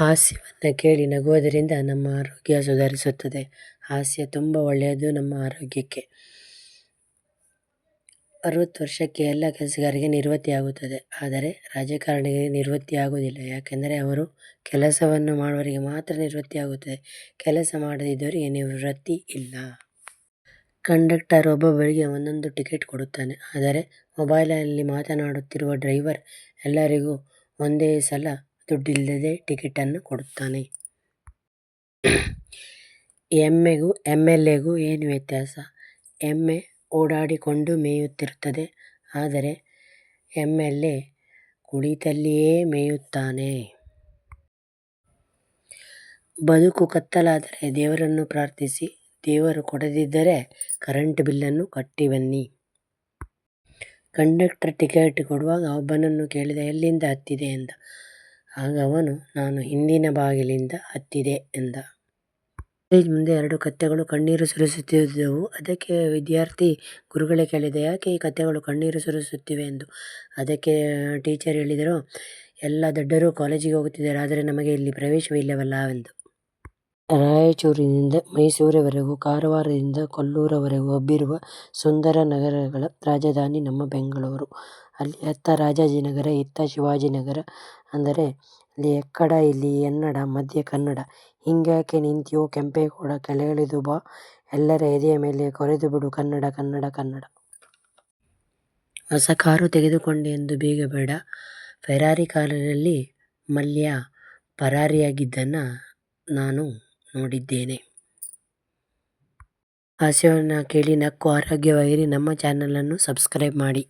ಹಾಸ್ಯವನ್ನು ಕೇಳಿ ನಗುವುದರಿಂದ ನಮ್ಮ ಆರೋಗ್ಯ ಸುಧಾರಿಸುತ್ತದೆ. ಹಾಸ್ಯ ತುಂಬ ಒಳ್ಳೆಯದು ನಮ್ಮ ಆರೋಗ್ಯಕ್ಕೆ. ಅರುವತ್ತು ವರ್ಷಕ್ಕೆ ಎಲ್ಲ ಕೆಲಸಗಾರರಿಗೆ ನಿವೃತ್ತಿ ಆಗುತ್ತದೆ. ಆದರೆ ರಾಜಕಾರಣಿಗೆ ನಿವೃತ್ತಿ ಆಗುವುದಿಲ್ಲ. ಯಾಕೆಂದರೆ ಅವರು ಕೆಲಸವನ್ನು ಮಾಡುವವರಿಗೆ ಮಾತ್ರ ನಿವೃತ್ತಿ ಆಗುತ್ತದೆ. ಕೆಲಸ ಮಾಡದಿದ್ದವರಿಗೆ ನಿವೃತ್ತಿ ಇಲ್ಲ. ಕಂಡಕ್ಟರ್ ಒಬ್ಬೊಬ್ಬರಿಗೆ ಒಂದೊಂದು ಟಿಕೆಟ್ ಕೊಡುತ್ತಾನೆ. ಆದರೆ ಮೊಬೈಲಲ್ಲಿ ಮಾತನಾಡುತ್ತಿರುವ ಡ್ರೈವರ್ ಎಲ್ಲರಿಗೂ ಒಂದೇ ಸಲ ದುಡ್ಡಿಲ್ಲದೆ ಟಿಕೆಟನ್ನು ಕೊಡುತ್ತಾನೆ. ಎಮ್ಮೆಗೂ ಎಂ ಎಲ್ ಎಗೂ ಏನು ವ್ಯತ್ಯಾಸ? ಎಮ್ಮೆ ಓಡಾಡಿಕೊಂಡು ಮೇಯುತ್ತಿರುತ್ತದೆ. ಆದರೆ ಎಂ ಎಲ್ ಎ ಕುಳಿತಲ್ಲಿಯೇ ಮೇಯುತ್ತಾನೆ. ಬದುಕು ಕತ್ತಲಾದರೆ ದೇವರನ್ನು ಪ್ರಾರ್ಥಿಸಿ, ದೇವರು ಕೊಡದಿದ್ದರೆ ಕರೆಂಟ್ ಬಿಲ್ಲನ್ನು ಕಟ್ಟಿ ಬನ್ನಿ. ಕಂಡಕ್ಟರ್ ಟಿಕೆಟ್ ಕೊಡುವಾಗ ಒಬ್ಬನನ್ನು ಕೇಳಿದ, ಎಲ್ಲಿಂದ ಹತ್ತಿದೆ? ಎಂದ. ಆಗ ಅವನು, ನಾನು ಹಿಂದಿನ ಬಾಗಿಲಿಂದ ಹತ್ತಿದೆ ಎಂದ. ಕಾಲೇಜ್ ಮುಂದೆ ಎರಡು ಕತ್ತೆಗಳು ಕಣ್ಣೀರು ಸುರಿಸುತ್ತಿದ್ದವು. ಅದಕ್ಕೆ ವಿದ್ಯಾರ್ಥಿ ಗುರುಗಳೇ ಕೇಳಿದೆ, ಯಾಕೆ ಈ ಕತ್ತೆಗಳು ಕಣ್ಣೀರು ಸುರಿಸುತ್ತಿವೆ? ಎಂದು. ಅದಕ್ಕೆ ಟೀಚರ್ ಹೇಳಿದರು, ಎಲ್ಲ ದೊಡ್ಡರು ಕಾಲೇಜಿಗೆ ಹೋಗುತ್ತಿದ್ದಾರೆ, ಆದರೆ ನಮಗೆ ಇಲ್ಲಿ ಪ್ರವೇಶವಿಲ್ಲವಲ್ಲ ಎಂದು. ರಾಯಚೂರಿನಿಂದ ಮೈಸೂರವರೆಗೂ, ಕಾರವಾರದಿಂದ ಕೊಲ್ಲೂರವರೆಗೂ ಹಬ್ಬಿರುವ ಸುಂದರ ನಗರಗಳ ರಾಜಧಾನಿ ನಮ್ಮ ಬೆಂಗಳೂರು. ಅಲ್ಲಿ ಅತ್ತ ರಾಜಾಜಿನಗರ ಇತ್ತ ಶಿವಾಜಿನಗರ ಅಂದರೆ ಅಲ್ಲಿ ಎಕ್ಕಡ, ಇಲ್ಲಿ ಎನ್ನಡ, ಮಧ್ಯೆ ಕನ್ನಡ. ಹಿಂಗ್ಯಾಕೆ ನಿಂತಿಯೋ ಕೆಂಪೇಗೌಡ ಕೆಳಗಿಳಿದು ಬಾ, ಎಲ್ಲರ ಎದೆಯ ಮೇಲೆ ಕೊರೆದುಬಿಡು ಕನ್ನಡ ಕನ್ನಡ ಕನ್ನಡ. ಹೊಸ ಕಾರು ತೆಗೆದುಕೊಂಡೆ ಎಂದು ಬೀಗಬೇಡ ಫೆರಾರಿ ಕಾರಿನಲ್ಲಿ ಮಲ್ಯ ಪರಾರಿಯಾಗಿದ್ದನ್ನು ನಾನು ನೋಡಿದ್ದೇನೆ. ಹಾಸ್ಯವನ್ನು ಕೇಳಿ ನಕ್ಕು ಆರೋಗ್ಯವಾಗಿರಿ. ನಮ್ಮ ಚಾನಲನ್ನು ಸಬ್ಸ್ಕ್ರೈಬ್ ಮಾಡಿ.